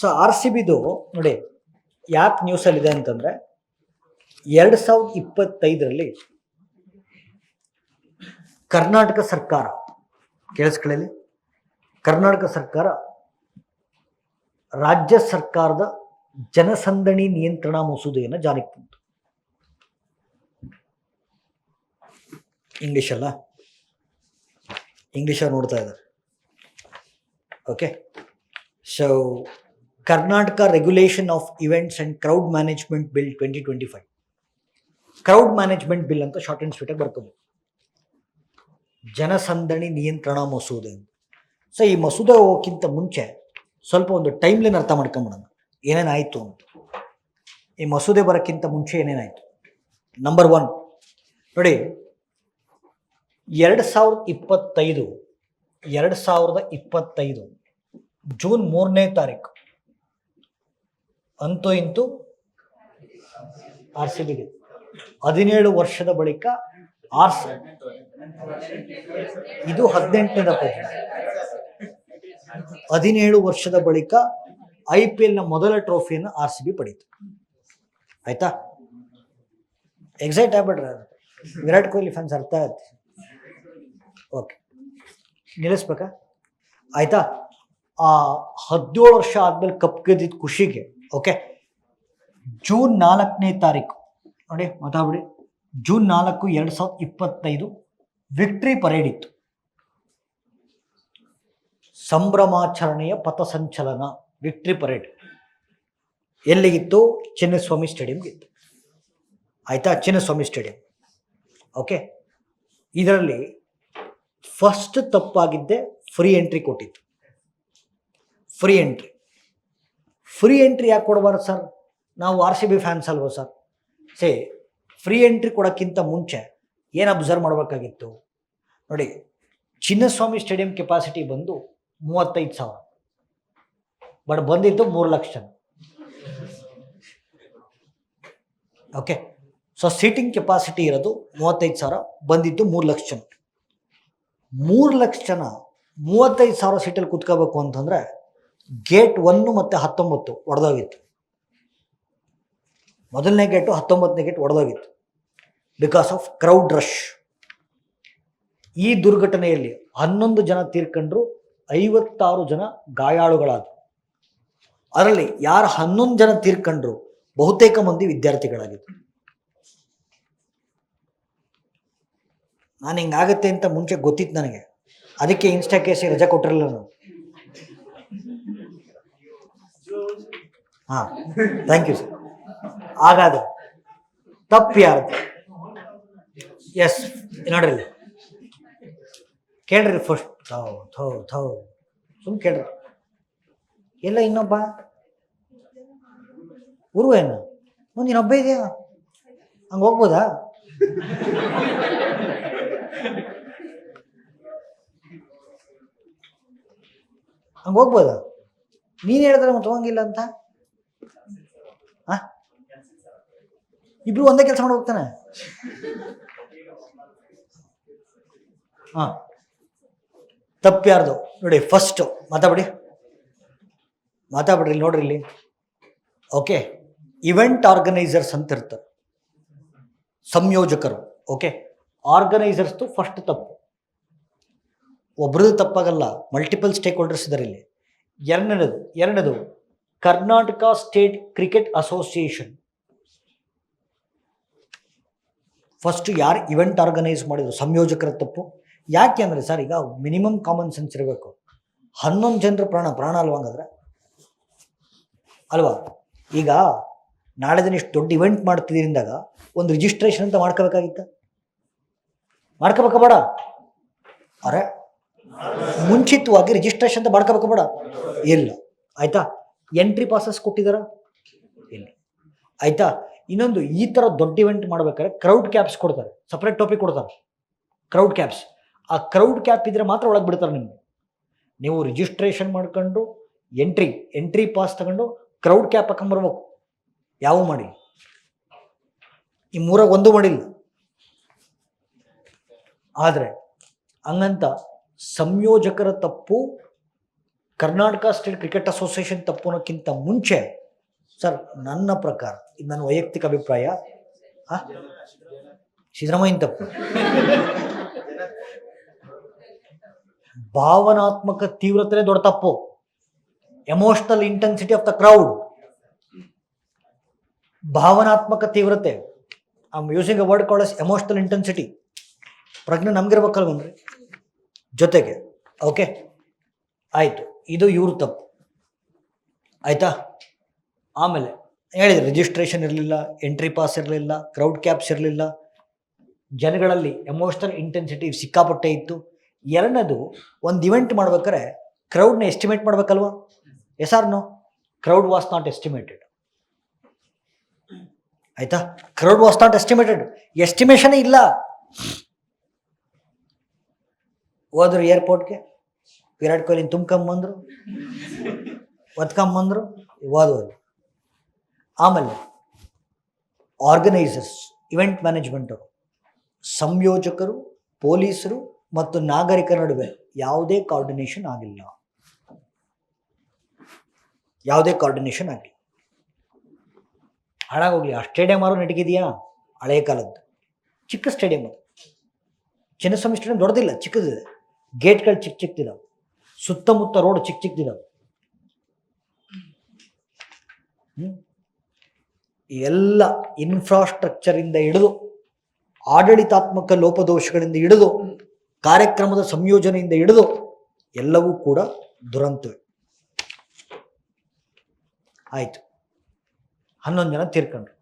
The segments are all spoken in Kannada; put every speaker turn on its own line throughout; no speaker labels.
ಸೊ ಆರ್ ಸಿ ಬಿದು ನೋಡಿ, ಯಾಕೆ ನ್ಯೂಸಲ್ಲಿದೆ ಅಂತಂದ್ರೆ, ಎರಡು ಸಾವಿರದ ಇಪ್ಪತ್ತೈದರಲ್ಲಿ ಕರ್ನಾಟಕ ಸರ್ಕಾರ ಕೇಳಿಸ್ಕೊಳ್ಳಿ ಕರ್ನಾಟಕ ಸರ್ಕಾರ ರಾಜ್ಯ ಸರ್ಕಾರದ ಜನಸಂದಣಿ ನಿಯಂತ್ರಣ ಮಸೂದೆಯನ್ನು ಜಾರಿಗೆ ತಂತು. ಇಂಗ್ಲಿಷ್ ಅಲ್ಲ? ಇಂಗ್ಲಿಷ್ ನೋಡ್ತಾ ಇದ್ದಾರೆ. Okay so Karnataka regulation of events and crowd management bill twenty twenty five crowd management bill ಅಂತ ಶಾರ್ಟ್ ಆ್ಯಂಡ್ ಸ್ವೀಟಾಗಿ ಬರ್ತದೆ ಜನಸಂದಣಿ ನಿಯಂತ್ರಣ ಮಸೂದೆ ಅಂತ. ಸೊ ಈ ಮಸೂದೆ ಹೋಗೋಕ್ಕಿಂತ ಮುಂಚೆ ಸ್ವಲ್ಪ ಒಂದು ಟೈಮ್ಲೈನ್ ಅರ್ಥ ಮಾಡ್ಕೊಂಬಿಡೋಣ. ಏನೇನಾಯಿತು ಅಂತ. ಈ ಮಸೂದೆ ಬರೋಕ್ಕಿಂತ ಮುಂಚೆ ಏನೇನಾಯಿತು ನಂಬರ್ ಒನ್ ನೋಡಿ, ಎರಡು ಸಾವಿರದ ಇಪ್ಪತ್ತೈದು, ಎರಡು ಸಾವಿರದ ಇಪ್ಪತ್ತೈದು, ಜೂನ್ ಮೂರನೇ ತಾರೀಕು ಅಂತೂ ಇಂತೂ ಆರ್ ಸಿ ಬಿಗೆ ಹದಿನೇಳು ವರ್ಷದ ಬಳಿಕ ಆರ್ ಸಿ ಇದು ಹದಿನೆಂಟನೇ ಪೇಜ್ ಹದಿನೇಳು ವರ್ಷದ ಬಳಿಕ ಐ ಪಿ ಎಲ್ನ ಮೊದಲ ಟ್ರೋಫಿಯನ್ನು ಆರ್ ಸಿ ಬಿ ಪಡೀತು. ಆಯ್ತಾ? ಎಕ್ಸೈಟ್ ಆಗ್ಬಿಡ್ರಿ ಅದು. ವಿರಾಟ್ ಕೊಹ್ಲಿ ಫ್ಯಾನ್ಸ್ ಅರ್ಥ ಆಯ್ತು. ಓಕೆ ನಿಲ್ಲಿಸ್ಬೇಕಾ? ಆಯ್ತಾ? ಆ ಹದಿನೇಳು ವರ್ಷ ಆದ್ಮೇಲೆ ಕಪ್ ಗೆದ್ದಿದ್ದ ಖುಷಿಗೆ ಓಕೆ ಜೂನ್ ನಾಲ್ಕನೇ ತಾರೀಕು. ನೋಡಿ, ಮಾತಾಡ್ಬಿಡಿ. ಜೂನ್ ನಾಲ್ಕು ಎರಡು ಸಾವಿರದ ಇಪ್ಪತ್ತೈದು ವಿಕ್ಟ್ರಿ ಪರೇಡ್ ಇತ್ತು. ಸಂಭ್ರಮಾಚರಣೆಯ ಪಥಸಂಚಲನ ವಿಕ್ಟ್ರಿ ಪರೇಡ್ ಎಲ್ಲಿಗಿತ್ತು? ಚಿನ್ನಸ್ವಾಮಿ ಸ್ಟೇಡಿಯಂಗೆ ಇತ್ತು. ಆಯ್ತಾ? ಚಿನ್ನಸ್ವಾಮಿ ಸ್ಟೇಡಿಯಂ ಓಕೆ ಇದರಲ್ಲಿ ಫಸ್ಟ್ ತಪ್ಪಾಗಿದ್ದೆ ಫ್ರೀ ಎಂಟ್ರಿ ಕೊಟ್ಟಿತ್ತು. ಫ್ರೀ ಎಂಟ್ರಿ ಫ್ರೀ ಎಂಟ್ರಿ ಯಾಕೆ ಕೊಡಬಾರ್ದು ಸರ್ ನಾವು ಆರ್ ಸಿ ಬಿ ಫ್ಯಾನ್ಸ್ ಅಲ್ವೋ ಸರ್ ಸೇ ಫ್ರೀ ಎಂಟ್ರಿ ಕೊಡೋಕ್ಕಿಂತ ಮುಂಚೆ ಏನು ಅಬ್ಸರ್ವ್ ಮಾಡಬೇಕಾಗಿತ್ತು? ನೋಡಿ, ಚಿನ್ನಸ್ವಾಮಿ ಸ್ಟೇಡಿಯಂ ಕೆಪಾಸಿಟಿ ಬಂದು ಮೂವತ್ತೈದು ಸಾವಿರ. ಬಟ್ ಬಂದಿದ್ದು ಮೂರು ಲಕ್ಷ. ಜನ ಓಕೆ ಸೊ ಸೀಟಿಂಗ್ ಕೆಪಾಸಿಟಿ ಇರೋದು ಮೂವತ್ತೈದು ಸಾವಿರ, ಬಂದಿದ್ದು ಮೂರು ಲಕ್ಷ. ಜನ ಮೂರು ಲಕ್ಷ ಜನ ಮೂವತ್ತೈದು ಸಾವಿರ ಸೀಟಲ್ಲಿ ಕುತ್ಕೋಬೇಕು ಅಂತಂದರೆ ಗೇಟ್ ಒನ್ ಮತ್ತು ಹತ್ತೊಂಬತ್ತು ಒಡೆದೋಗಿತ್ತು. ಮೊದಲನೇ ಗೇಟು ಹತ್ತೊಂಬತ್ತನೇ ಗೇಟ್ ಒಡೆದೋಗಿತ್ತು. ಬಿಕಾಸ್ ಆಫ್ ಕ್ರೌಡ್ ರಶ್ ಈ ದುರ್ಘಟನೆಯಲ್ಲಿ ಹನ್ನೊಂದು ಜನ ತೀರ್ಕೊಂಡ್ರು, ಐವತ್ತಾರು ಜನ ಗಾಯಾಳುಗಳಾದರು. ಅದರಲ್ಲಿ ಯಾರು ಹನ್ನೊಂದು ಜನ ತೀರ್ಕೊಂಡ್ರು? ಬಹುತೇಕ ಮಂದಿ ವಿದ್ಯಾರ್ಥಿಗಳಾಗಿದ್ದರು ನಾನು ಹಿಂಗಾಗತ್ತೆ ಅಂತ ಮುಂಚೆ ಗೊತ್ತಿತ್ತು ನನಗೆ. ಅದಕ್ಕೆ ಇನ್ಸ್ಟಾ ಕೇಸಿ ರಜೆ ಕೊಟ್ಟಿರಲಿಲ್ಲ ನಾನು. ಹಾಂ ಥ್ಯಾಂಕ್ ಯು ಸರ್ ಹಾಗಾದ್ರೆ, ತಪ್ಪು ಯಾರ್ದು ಎಸ್ ನೋಡ್ರಿ. ಕೇಳ್ರಿ ಫಸ್ಟ್ ಥೌ ಥೌ ಥೌ. ಸುಮ್ ಕೇಳ್ರಿ. ಎಲ್ಲ ಇನ್ನೊಬ್ಬ? ಉರ್ವ ಏನು ಮುಂದಿನ ಒಬ್ಬ ಇದೆಯಾ? ಹಂಗೆ ಹೋಗ್ಬೋದಾ? ಹಂಗೆ ಹೋಗ್ಬೋದಾ? ನೀನು ಹೇಳಿದ್ರೆ ಮತ್ತೆ ಹೋಗಂಗಿಲ್ಲ ಅಂತ? ಇಬ್ರು ಒಂದೇ ಕೆಲಸ ಮಾಡಿ ಹೋಗ್ತಾನೆ? ಹಾ ತಪ್ಪು ಯಾರ್ದು ನೋಡಿ ಫಸ್ಟು ಮಾತಾಡಿ ಮಾತಾಡ್ಬಿಡ್ರಿ ಇಲ್ಲಿ ನೋಡ್ರಿ ಇಲ್ಲಿ. ಓಕೆ ಇವೆಂಟ್ ಆರ್ಗನೈಸರ್ಸ್ ಅಂತ ಇರ್ತಾರೆ. ಸಂಯೋಜಕರು. ಓಕೆ ಆರ್ಗನೈಸರ್ಸ್ದು ಫಸ್ಟ್ ತಪ್ಪು. ಒಬ್ರದ್ದು ತಪ್ಪಾಗಲ್ಲ. ಮಲ್ಟಿಪಲ್ ಸ್ಟೇಕ್ ಹೋಲ್ಡರ್ಸ್ ಇದ್ದಾರೆ ಇಲ್ಲಿ. ಎರಡನೇದು ಎರಡನೇದು Karnataka state cricket association. First ಯಾರು ಇವೆಂಟ್ ಆರ್ಗನೈಸ್ ಮಾಡಿದ್ರು? ಸಂಯೋಜಕರ ತಪ್ಪು. ಯಾಕೆ ಅಂದರೆ ಸರ್, ಈಗ ಮಿನಿಮಮ್ ಕಾಮನ್ ಸೆನ್ಸ್ ಇರಬೇಕು. ಹನ್ನೊಂದು ಜನರ ಪ್ರಾಣ ಪ್ರಾಣ ಅಲ್ವಾ ಹಂಗಾದ್ರೆ? ಅಲ್ವಾ? ಈಗ ನಾಳೆ ದಿನ ಇಷ್ಟು ದೊಡ್ಡ ಇವೆಂಟ್ ಮಾಡ್ತಿದ್ದೀರಿಂದಾಗ ಒಂದು ರಿಜಿಸ್ಟ್ರೇಷನ್ ಅಂತ ಮಾಡ್ಕೋಬೇಕಾಗಿತ್ತ? ಮಾಡ್ಕೋಬೇಕ ಬೇಡ? ಅರೆ, ಮುಂಚಿತವಾಗಿ ರಿಜಿಸ್ಟ್ರೇಷನ್ ಅಂತ ಮಾಡ್ಕೋಬೇಕ ಬೇಡ? ಇಲ್ಲ. ಆಯ್ತಾ? ಎಂಟ್ರಿ ಪಾಸಸ್ ಕೊಟ್ಟಿದ್ದಾರ ಇಲ್ಲ. ಆಯ್ತಾ? ಇನ್ನೊಂದು, ಈ ಥರ ದೊಡ್ಡ ಇವೆಂಟ್ ಮಾಡ್ಬೇಕಾದ್ರೆ ಕ್ರೌಡ್ ಕ್ಯಾಪ್ಸ್ ಕೊಡ್ತಾರೆ. ಸಪ್ರೇಟ್ ಟಾಪಿಕ್ ಕೊಡ್ತಾರೆ. ಕ್ರೌಡ್ ಕ್ಯಾಪ್ಸ್ ಆ ಕ್ರೌಡ್ ಕ್ಯಾಪ್ ಇದ್ರೆ ಮಾತ್ರ ಒಳಗೆ ಬಿಡ್ತಾರೆ ನಿಮಗೆ. ನೀವು ರಿಜಿಸ್ಟ್ರೇಷನ್ ಮಾಡ್ಕೊಂಡು ಎಂಟ್ರಿ ಎಂಟ್ರಿ ಪಾಸ್ ತಗೊಂಡು ಕ್ರೌಡ್ ಕ್ಯಾಪ್ ಹಾಕೊಂಬರ್ಬೇಕು. ಯಾವ ಮಾಡಿ. ಈ ಮೂರಾಗ ಒಂದು ಮಾಡಿಲ್ಲ. ಆದರೆ, ಹಂಗಂತ ಸಂಯೋಜಕರ ತಪ್ಪು ಕರ್ನಾಟಕ ಸ್ಟೇಟ್ ಕ್ರಿಕೆಟ್ ಅಸೋಸಿಯೇಷನ್ ತಪ್ಪೋನಕ್ಕಿಂತ ಮುಂಚೆ ಸರ್ ನನ್ನ ಪ್ರಕಾರ ಇದು ನನ್ನ ವೈಯಕ್ತಿಕ ಅಭಿಪ್ರಾಯ ಸಿದ್ದರಾಮಯ್ಯ ತಪ್ಪು. ಭಾವನಾತ್ಮಕ ತೀವ್ರತೆ ದೊಡ್ಡ ತಪ್ಪು. Emotional intensity of the crowd ಭಾವನಾತ್ಮಕ ತೀವ್ರತೆ. I using a word call as emotional intensity ಪ್ರಜ್ಞೆ ನಮ್ಗಿರ್ಬೇಕಲ್ವನ್ರಿ? ಜೊತೆಗೆ ಓಕೆ ಆಯಿತು. ಇದು ಇವ್ರ ತಪ್ಪು. ಆಯಿತಾ? ಆಮೇಲೆ ಹೇಳಿದೆ ರಿಜಿಸ್ಟ್ರೇಷನ್ ಇರಲಿಲ್ಲ ಎಂಟ್ರಿ ಪಾಸ್ ಇರಲಿಲ್ಲ ಕ್ರೌಡ್ ಕ್ಯಾಪ್ಸ್ ಇರಲಿಲ್ಲ. ಜನಗಳಲ್ಲಿ ಎಮೋಷನಲ್ ಇಂಟೆನ್ಸಿಟಿ ಸಿಕ್ಕಾಪಟ್ಟೆ ಇತ್ತು. ಎರಡನೇದು, ಒಂದು ಇವೆಂಟ್ ಮಾಡ್ಬೇಕಾದ್ರೆ ಕ್ರೌಡ್ನ estimate ಮಾಡ್ಬೇಕಲ್ವಾ? Yes or no crowd was not estimated ಆಯ್ತಾ? Crowd was not estimated estimation ಇಲ್ಲ. ಹೋದ್ರು ಏರ್ಪೋರ್ಟ್ಗೆ ವಿರಾಟ್ ಕೊಹ್ಲಿ ತುಂಬ್ಕೊಂಬಂದ್ರು ಒತ್ಕೊಂಬಂದ್ರು ಓದೋದು ಆಮೇಲೆ ಆರ್ಗನೈಸರ್ಸ್ ಇವೆಂಟ್ ಮ್ಯಾನೇಜ್ಮೆಂಟ್ ಅವರು, ಸಂಯೋಜಕರು, ಪೊಲೀಸರು ಮತ್ತು ನಾಗರಿಕರ ನಡುವೆ ಯಾವುದೇ ಕಾರ್ಡಿನೇಷನ್ ಆಗಿಲ್ಲ. ಯಾವುದೇ ಕಾರ್ಡಿನೇಷನ್ ಆಗಿಲ್ಲ. ಹಾಳಾಗೋಗ್ಲಿ, ಆ ಸ್ಟೇಡಿಯಂ ಆರು ನಡಗಿದೆಯಾ ಹಳೆ ಕಾಲದ್ದು. ಚಿಕ್ಕ ಸ್ಟೇಡಿಯಂ ಅದು. ಚಿನ್ನಸ್ವಾಮಿ ಸ್ಟೇಡಿಯಂ ದೊಡ್ಡದಿಲ್ಲ, ಚಿಕ್ಕದಿದೆ. ಗೇಟ್ಗಳು ಚಿಕ್ಕ ಚಿಕ್ಕದಿದಾವೆ. ಸುತ್ತಮುತ್ತ ರೋಡ್ ಚಿಕ್ಕ ಚಿಕ್ಕ ದಿನ ಈ ಎಲ್ಲ ಇನ್ಫ್ರಾಸ್ಟ್ರಕ್ಚರಿಂದ ಹಿಡಿದು, ಆಡಳಿತಾತ್ಮಕ ಲೋಪದೋಷಗಳಿಂದ ಹಿಡಿದು, ಕಾರ್ಯಕ್ರಮದ ಸಂಯೋಜನೆಯಿಂದ ಹಿಡಿದು, ಎಲ್ಲವೂ ಕೂಡ ದುರಂತವೆ. ಆಯಿತು. ಹನ್ನೊಂದು ಜನ ತೀರ್ಕೊಂಡ್ರು.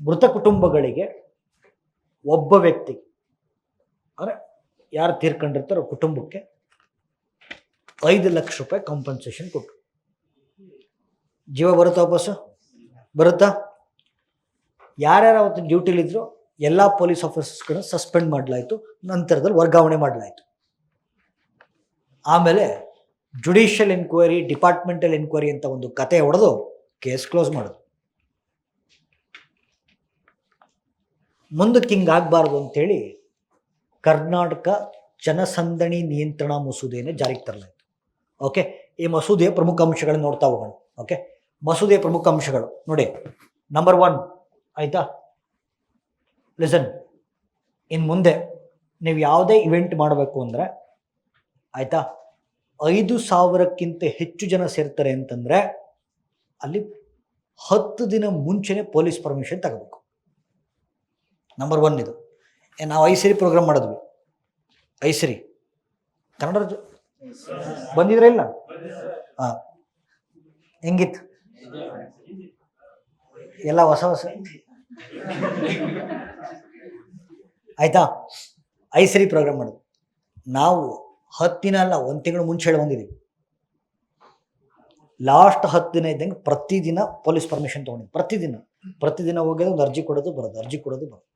ಮೃತ ಕುಟುಂಬಗಳಿಗೆ ಒಬ್ಬ ವ್ಯಕ್ತಿ, ಅಂದರೆ ಯಾರು ತೀರ್ಕೊಂಡಿರ್ತಾರೋ ಕುಟುಂಬಕ್ಕೆ ಐದು ಲಕ್ಷ ರೂಪಾಯಿ ಕಾಂಪನ್ಸೇಷನ್ ಕೊಟ್ಟರು ಜೀವ ಬರುತ್ತಾ ವಾಪಸ್ಸು ಬರುತ್ತಾ? ಯಾರ್ಯಾರು ಅವತ್ತು ಡ್ಯೂಟಿಲಿದ್ರು ಎಲ್ಲ ಪೊಲೀಸ್ ಆಫೀಸರ್ಸ್ಗಳನ್ನ ಸಸ್ಪೆಂಡ್ ಮಾಡಲಾಯಿತು, ನಂತರದಲ್ಲಿ ವರ್ಗಾವಣೆ ಮಾಡಲಾಯಿತು. ಆಮೇಲೆ ಜುಡಿಷಿಯಲ್ ಎನ್ಕ್ವೈರಿ ಡಿಪಾರ್ಟ್ಮೆಂಟಲ್ ಎನ್ಕ್ವೈರಿ ಅಂತ ಒಂದು ಕತೆ ಹೊಡೆದು ಕೇಸ್ ಕ್ಲೋಸ್ ಮಾಡೋದು. ಮುಂದಕ್ಕೆ ಹಿಂಗೆ ಆಗಬಾರ್ದು ಅಂತೇಳಿ ಕರ್ನಾಟಕ ಜನಸಂದಣಿ ನಿಯಂತ್ರಣ ಮಸೂದೆಯನ್ನು ಜಾರಿಗೆ ತರಲಾಯಿತು. ಓಕೆ ಈ ಮಸೂದೆಯ ಪ್ರಮುಖ ಅಂಶಗಳನ್ನು ನೋಡ್ತಾ ಹೋಗೋಣ. ಓಕೆ ಮಸೂದೆಯ ಪ್ರಮುಖ ಅಂಶಗಳು. ನೋಡಿ ನಂಬರ್ ಒನ್ ಆಯಿತಾ? ಲಿಸನ್ ಇನ್ನು ಮುಂದೆ ನೀವು ಯಾವುದೇ ಇವೆಂಟ್ ಮಾಡಬೇಕು ಅಂದರೆ, ಆಯಿತಾ? ಐದು ಸಾವಿರಕ್ಕಿಂತ ಹೆಚ್ಚು ಜನ ಸೇರ್ತಾರೆ ಅಂತಂದರೆ, ಅಲ್ಲಿ ಹತ್ತು ದಿನ ಮುಂಚೆನೇ ಪೊಲೀಸ್ ಪರ್ಮಿಷನ್ ತಗೋಬೇಕು. ನಂಬರ್ ಒನ್ ಇದು. ನಾವು ಐಸಿರಿ ಪ್ರೋಗ್ರಾಮ್ ಮಾಡಿದ್ವಿ. ಐಸಿರಿ. ಕನ್ನಡ ಬಂದಿದ್ರೆ ಇಲ್ಲ? ಹಾಂ. ಹೆಂಗಿತ್ತು? ಎಲ್ಲ ಹೊಸ ಹೊಸ? ಆಯ್ತಾ? ಸರಿ ಪ್ರೋಗ್ರಾಮ್ ಮಾಡೋದು. ನಾವು ಹತ್ತು ದಿನ ಅಲ್ಲ, ಒಂದು ತಿಂಗಳು ಮುಂಚೆ ಹೇಳಿ ಬಂದಿದ್ದೀವಿ ಲಾಸ್ಟ್ ಹತ್ತು ದಿನ ಇದ್ದಂಗೆ ಪ್ರತಿದಿನ ಪೊಲೀಸ್ ಪರ್ಮಿಷನ್ ತೊಗೊಂಡಿದ್ದು ಪ್ರತಿದಿನ. ಪ್ರತಿದಿನ ಹೋಗೋದು ಒಂದು ಅರ್ಜಿ ಕೊಡೋದು ಬರೋದು, ಅರ್ಜಿ ಕೊಡೋದು ಬರೋದು.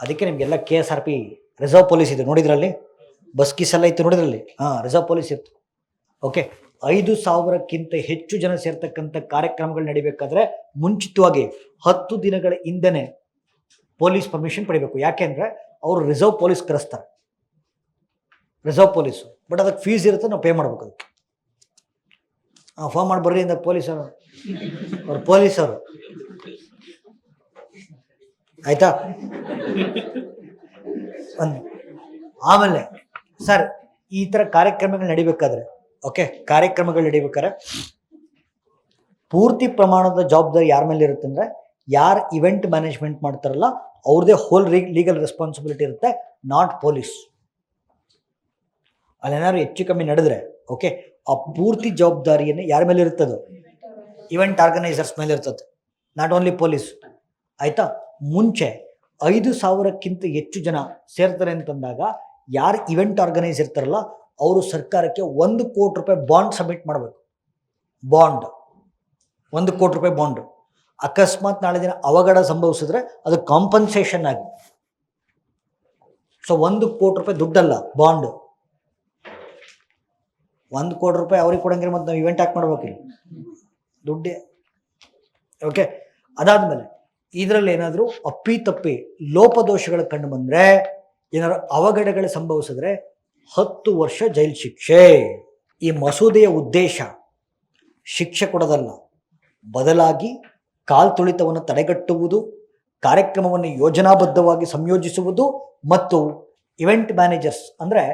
ಅದಕ್ಕೆ ನಿಮಗೆಲ್ಲ K S R P reserve police ಇದೆ ನೋಡಿದ್ರಲ್ಲಿ ಬಸ್ ಕಿಸ್ ಎಲ್ಲ ಇತ್ತು ನೋಡಿದ್ರಲ್ಲಿ ಹಾಂ, ರಿಸರ್ವ್ ಪೊಲೀಸ್ ಇತ್ತು. ಓಕೆ ಐದು ಸಾವಿರಕ್ಕಿಂತ ಹೆಚ್ಚು ಜನ ಸೇರ್ತಕ್ಕಂಥ ಕಾರ್ಯಕ್ರಮಗಳು ನಡಿಬೇಕಾದ್ರೆ ಮುಂಚಿತವಾಗಿ ಹತ್ತು ದಿನಗಳ ಹಿಂದೆನೆ ಪೊಲೀಸ್ ಪರ್ಮಿಷನ್ ಪಡಿಬೇಕು. ಯಾಕೆಂದ್ರೆ ಅವರು reserve police ಕರೆಸ್ತಾರೆ. Reserve police. But ಅದಕ್ಕೆ ಫೀಸ್ ಇರುತ್ತೆ, ನಾವು ಪೇ ಮಾಡ್ಬೇಕು ಅದಕ್ಕೆ. ಹಾಂ ಫೋನ್ ಮಾಡಿ ಬರ್ರಿ ಅಂದ ಪೊಲೀಸರು ಅವ್ರು. ಪೊಲೀಸರು ಆಯ್ತಾ? ಆಮೇಲೆ ಸರ್, ಈ ಥರ ಕಾರ್ಯಕ್ರಮಗಳು ನಡಿಬೇಕಾದ್ರೆ ಓಕೆ ಕಾರ್ಯಕ್ರಮಗಳು ನಡಿಬೇಕಾದ್ರೆ, ಪೂರ್ತಿ ಪ್ರಮಾಣದ ಜವಾಬ್ದಾರಿ ಯಾರ ಮೇಲೆ ಇರುತ್ತೆ ಅಂದರೆ, ಯಾರು ಇವೆಂಟ್ ಮ್ಯಾನೇಜ್ಮೆಂಟ್ ಮಾಡ್ತಾರಲ್ಲ, ಅವ್ರದೇ ಹೋಲ್ ಲೀಗಲ್ ರೆಸ್ಪಾನ್ಸಿಬಿಲಿಟಿ ಇರುತ್ತೆ ನಾಟ್ ಪೊಲೀಸ್ ಅಲ್ಲೇನಾದ್ರು ಹೆಚ್ಚು ಕಮ್ಮಿ ನಡೆದ್ರೆ ಓಕೆ ಆ ಪೂರ್ತಿ ಜವಾಬ್ದಾರಿಯನ್ನು ಯಾರ ಮೇಲೆ ಇರ್ತದೋ ಇವೆಂಟ್ ಆರ್ಗನೈಸರ್ಸ್ ಮೇಲೆ ಇರ್ತದೆ. ನಾಟ್ ಓನ್ಲಿ ಪೊಲೀಸ್ ಆಯ್ತಾ? ಮುಂಚೆ ಐದು ಸಾವಿರಕ್ಕಿಂತ ಹೆಚ್ಚು ಜನ ಸೇರ್ತಾರೆ ಅಂತಂದಾಗ ಯಾರು ಇವೆಂಟ್ ಆರ್ಗನೈಸ್ ಇರ್ತಾರಲ್ಲ, ಅವರು ಸರ್ಕಾರಕ್ಕೆ ಒಂದು ಕೋಟಿ ರೂಪಾಯಿ ಬಾಂಡ್ ಸಬ್ಮಿಟ್ ಮಾಡಬೇಕು. ಬಾಂಡ್ ಒಂದು ಕೋಟಿ ರೂಪಾಯಿ ಬಾಂಡ್ ಅಕಸ್ಮಾತ್ ನಾಳೆ ದಿನ ಅವಘಡ ಸಂಭವಿಸಿದ್ರೆ ಅದು ಕಾಂಪನ್ಸೇಷನ್ ಆಗಿ. ಸೊ ಒಂದು ಕೋಟಿ ರೂಪಾಯಿ ದುಡ್ಡಲ್ಲ ಬಾಂಡ್ ಒಂದು ಕೋಟಿ ರೂಪಾಯಿ ಅವ್ರಿಗೆ ಕೊಡಂಗಿಲ್ಲ ಮತ್ತು ನಾವು ಇವೆಂಟ್ ಹಾಕಿ ಮಾಡ್ಬೇಕಿಲ್ಲ ದುಡ್ಡೇ. ಓಕೆ ಅದಾದಮೇಲೆ, ಇದರಲ್ಲಿ ಏನಾದರೂ ಅಪ್ಪಿ ತಪ್ಪಿ ಲೋಪದೋಷಗಳು ಕಂಡು ಬಂದರೆ ಏನಾದ್ರು ಅವಘಡಗಳು ಸಂಭವಿಸಿದ್ರೆ ಹತ್ತು ವರ್ಷ ಜೈಲು ಶಿಕ್ಷೆ. ಈ ಮಸೂದೆಯ ಉದ್ದೇಶ ಶಿಕ್ಷೆ ಕೊಡೋದಲ್ಲ, ಬದಲಾಗಿ ಕಾಲ್ತುಳಿತವನ್ನು ತಡೆಗಟ್ಟುವುದು, ಕಾರ್ಯಕ್ರಮವನ್ನು ಯೋಜನಾಬದ್ಧವಾಗಿ ಸಂಯೋಜಿಸುವುದು ಮತ್ತು ಇವೆಂಟ್ ಮ್ಯಾನೇಜರ್ಸ್ ಅಂದರೆ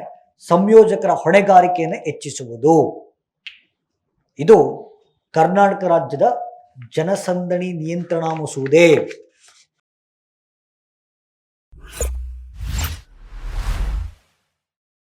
ಸಂಯೋಜಕರ ಹೊಣೆಗಾರಿಕೆಯನ್ನು ಹೆಚ್ಚಿಸುವುದು. ಇದು ಕರ್ನಾಟಕ ರಾಜ್ಯದ ಜನಸಂದಣಿ ನಿಯಂತ್ರಣ ಮಸೂದೆ.